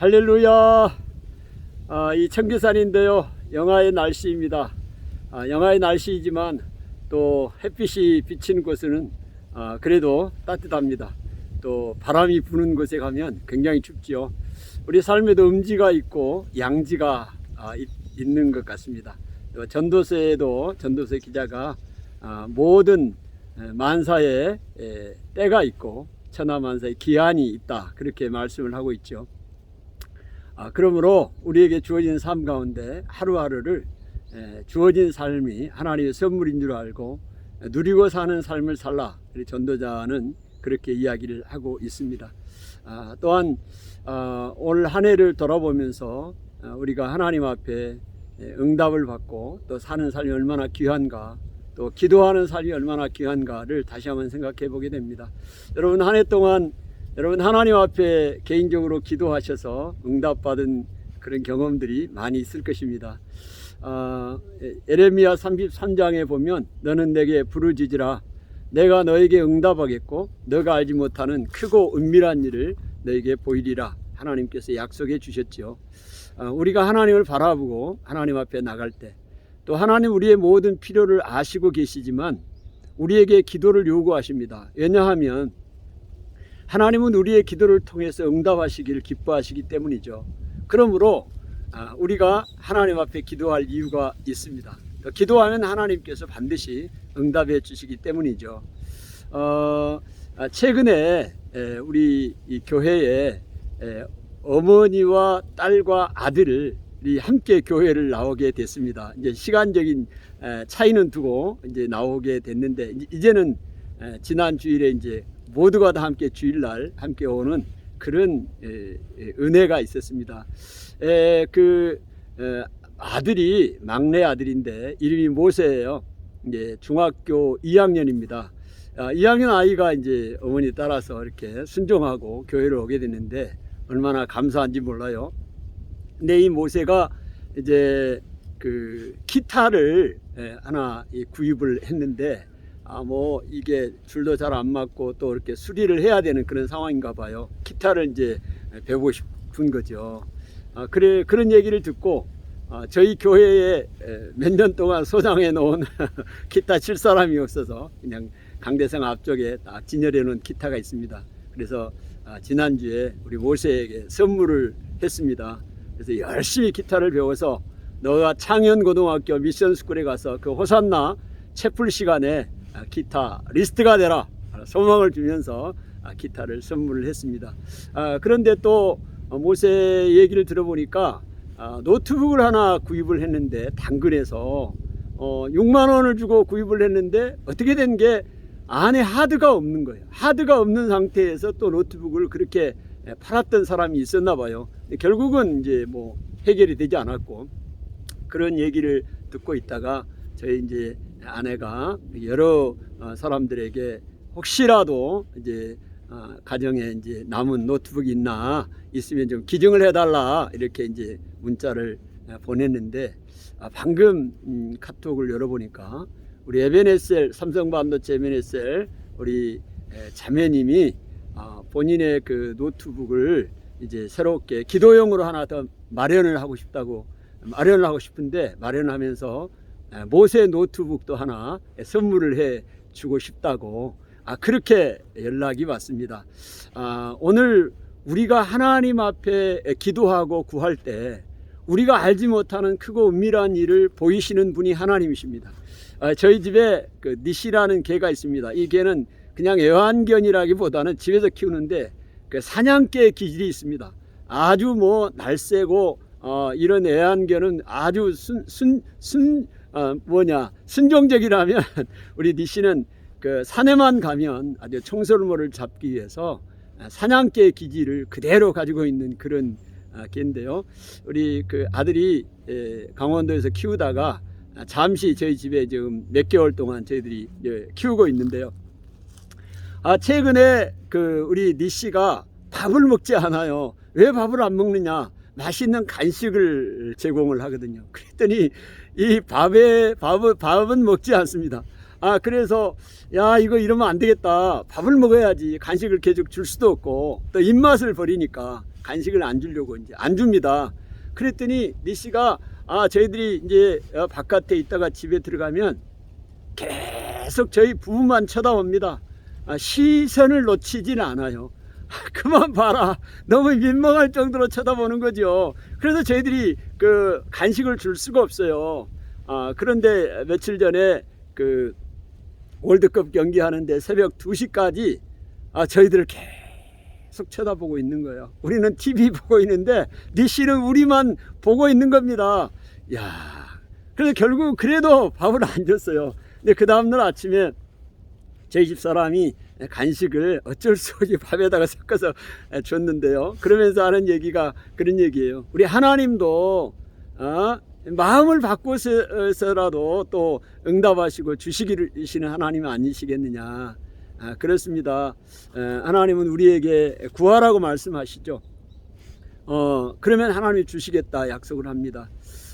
할렐루야. 아, 이 청계산인데요. 영하의 날씨입니다. 아, 영하의 날씨이지만 또 햇빛이 비치는 곳은 아, 그래도 따뜻합니다. 또 바람이 부는 곳에 가면 굉장히 춥지요. 우리 삶에도 음지가 있고 양지가 아, 있, 있는 것 같습니다. 또 전도서에도 전도서 기자가 아, 모든 에, 만사에 에, 때가 있고 천하만사에 기한이 있다 그렇게 말씀을 하고 있죠. 아, 그러므로 우리에게 주어진 삶 가운데 하루하루를 에, 주어진 삶이 하나님의 선물인 줄 알고 에, 누리고 사는 삶을 살라. 전도자는 그렇게 이야기를 하고 있습니다. 아, 또한 아, 올한 해를 돌아보면서 아, 우리가 하나님 앞에 에, 응답을 받고 또 사는 삶이 얼마나 귀한가 또 기도하는 삶이 얼마나 귀한가를 다시 한번 생각해 보게 됩니다. 여러분 한 해 동안 여러분 하나님 앞에 개인적으로 기도하셔서 응답받은 그런 경험들이 많이 있을 것입니다. 아, 에- 에레미야 33장에 보면 너는 내게 부르짖으라 내가 너에게 응답하겠고 너가 알지 못하는 크고 은밀한 일을 너에게 보이리라 하나님께서 약속해 주셨지요. 아, 우리가 하나님을 바라보고 하나님 앞에 나갈 때 또 하나님 우리의 모든 필요를 아시고 계시지만 우리에게 기도를 요구하십니다. 왜냐하면 하나님은 우리의 기도를 통해서 응답하시기를 기뻐하시기 때문이죠. 그러므로 아, 우리가 하나님 앞에 기도할 이유가 있습니다. 또 기도하면 하나님께서 반드시 응답해 주시기 때문이죠. 어, 아, 최근에 에, 우리 이 교회에 에, 어머니와 딸과 아들이 함께 교회를 나오게 됐습니다. 이제 시간적인 에, 차이는 두고 이제 나오게 됐는데 이제- 이제는 에, 지난 주일에 이제 모두가 다 함께 주일날 함께 오는 그런 은혜가 있었습니다. 에, 그 에, 아들이 막내 아들인데 이름이 모세예요. 이제 중학교 2학년입니다. 아, 2학년 아이가 이제 어머니 따라서 이렇게 순종하고 교회를 오게 됐는데 얼마나 감사한지 몰라요. 근데 이 모세가 이제 그 기타를 예, 하나 이 구입을 했는데 아 뭐 이게 줄도 잘 안 맞고 또 이렇게 수리를 해야 되는 그런 상황인가 봐요. 기타를 이제 배우고 싶은 거죠. 아 그래 그런 얘기를 듣고 아, 저희 교회에 몇 년 동안 소장해 놓은 기타 칠 사람이 없어서 그냥 강대상 앞쪽에 딱 진열해 놓은 기타가 있습니다. 그래서 아, 지난주에 우리 모세에게 선물을 했습니다. 그래서 열심히 기타를 배워서 너가 창현고등학교 미션스쿨에 가서 그 호산나 채플 시간에 아, 기타 리스트가 되라 소망을 주면서 아, 기타를 선물을 했습니다. 아, 그런데 또 어, 모세 얘기를 들어보니까 아, 노트북을 하나 구입을 했는데 당근에서 어, 6만 원을 주고 구입을 했는데 어떻게 된 게 안에 하드가 없는 거예요. 하드가 없는 상태에서 또 노트북을 그렇게 예, 팔았던 사람이 있었나 봐요. 결국은 이제 뭐 해결이 되지 않았고 그런 얘기를 듣고 있다가 저희 이제 아내가 여러 어, 사람들에게 혹시라도 이제 어, 가정에 이제 남은 노트북이 있나 있으면 좀 기증을 해달라 이렇게 이제 문자를 어, 보냈는데 아, 방금 음, 카톡을 열어보니까 우리 에베네셀 삼성반도체 에베네셀 우리 에, 자매님이 아, 본인의 그 노트북을 이제 새롭게 기도용으로 하나 더 마련을 하고 싶다고 마련을 하고 싶은데 마련하면서 에, 모세 노트북도 하나 선물을 해 주고 싶다고 아 그렇게 연락이 왔습니다. 아, 오늘 우리가 하나님 앞에 기도하고 구할 때 우리가 알지 못하는 크고 은밀한 일을 보이시는 분이 하나님이십니다. 아, 저희 집에 그 니시라는 개가 있습니다. 이 개는 그냥 애완견이라기보다는 집에서 키우는데 그 사냥개 기질이 있습니다. 아주 뭐 날쌔고 어, 이런 애완견은 아주 순, 순, 순 어, 뭐냐 순종적이라면 우리 니시는 그 산에만 가면 아주 청설모를 잡기 위해서 아, 사냥개 기질을 그대로 가지고 있는 그런 아, 개인데요. 우리 그 아들이 에, 강원도에서 키우다가 아, 잠시 저희 집에 지금 몇 개월 동안 저희들이 예, 키우고 있는데요. 아 최근에 그 우리 니 씨가 밥을 먹지 않아요. 왜 밥을 안 먹느냐? 맛있는 간식을 제공을 하거든요. 그랬더니 이 밥에 밥은 밥은 먹지 않습니다. 아 그래서 야 이거 이러면 안 되겠다. 밥을 먹어야지 간식을 계속 줄 수도 없고 또 입맛을 버리니까 간식을 안 주려고 이제 안 줍니다. 그랬더니 니 씨가 아 저희들이 이제 어, 바깥에 있다가 집에 들어가면 계속 저희 부부만 쳐다봅니다. 아, 시선을 놓치진 않아요. 그만 봐라. 너무 민망할 정도로 쳐다보는 거죠. 그래서 저희들이 그 간식을 줄 수가 없어요. 아, 그런데 며칠 전에 그 월드컵 경기 하는데 새벽 2시까지 아, 저희들을 계속 쳐다보고 있는 거예요. 우리는 TV 보고 있는데 니 씨는 우리만 보고 있는 겁니다. 야. 그래서 결국 그래도 밥을 안 줬어요. 근데 그 다음날 아침에 저희 집 사람이 간식을 어쩔 수 없이 밥에다가 섞어서 줬는데요. 그러면서 하는 얘기가 그런 얘기예요. 우리 하나님도 어, 마음을 바꿔서라도 또 응답하시고 주시기시는 하나님 아니시겠느냐. 아, 그렇습니다. 에, 하나님은 우리에게 구하라고 말씀하시죠. 어, 그러면 하나님이 주시겠다 약속을 합니다.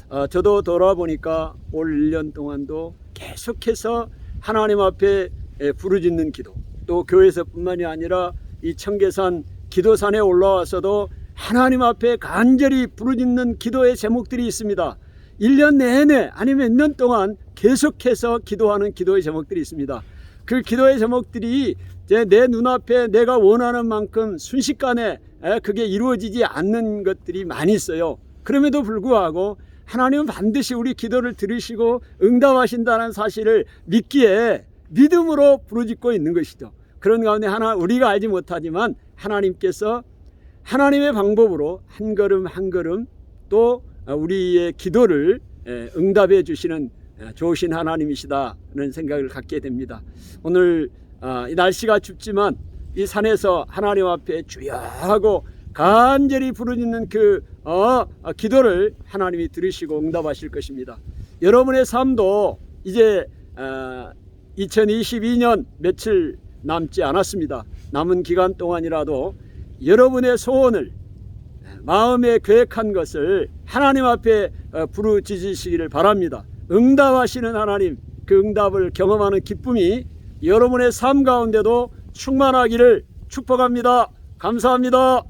어, 저도 돌아보니까 올 1년 동안도 계속해서 하나님 앞에 에, 부르짖는 기도 또 교회에서뿐만이 아니라 이 청계산 기도산에 올라와서도 하나님 앞에 간절히 부르짖는 기도의 제목들이 있습니다. 1년 내내 아니면 몇 년 동안 계속해서 기도하는 기도의 제목들이 있습니다. 그 기도의 제목들이 내 눈앞에 내가 원하는 만큼 순식간에 에, 그게 이루어지지 않는 것들이 많이 있어요. 그럼에도 불구하고 하나님은 반드시 우리 기도를 들으시고 응답하신다는 사실을 믿기에 믿음으로 부르짖고 있는 것이죠. 그런 가운데 하나 우리가 알지 못하지만 하나님께서 하나님의 방법으로 한 걸음 한 걸음 또 우리의 기도를 에, 응답해 주시는 에, 좋으신 하나님이시다는 생각을 갖게 됩니다. 오늘 아, 이 날씨가 춥지만 이 산에서 하나님 앞에 주여 하고 간절히 부르짖는 그 어, 어, 기도를 하나님이 들으시고 응답하실 것입니다. 여러분의 삶도 이제 어, 2022년 며칠 남지 않았습니다. 남은 기간 동안이라도 여러분의 소원을 마음에 계획한 것을 하나님 앞에 어, 부르짖으시기를 바랍니다. 응답하시는 하나님, 그 응답을 경험하는 기쁨이 여러분의 삶 가운데도 충만하기를 축복합니다. 감사합니다.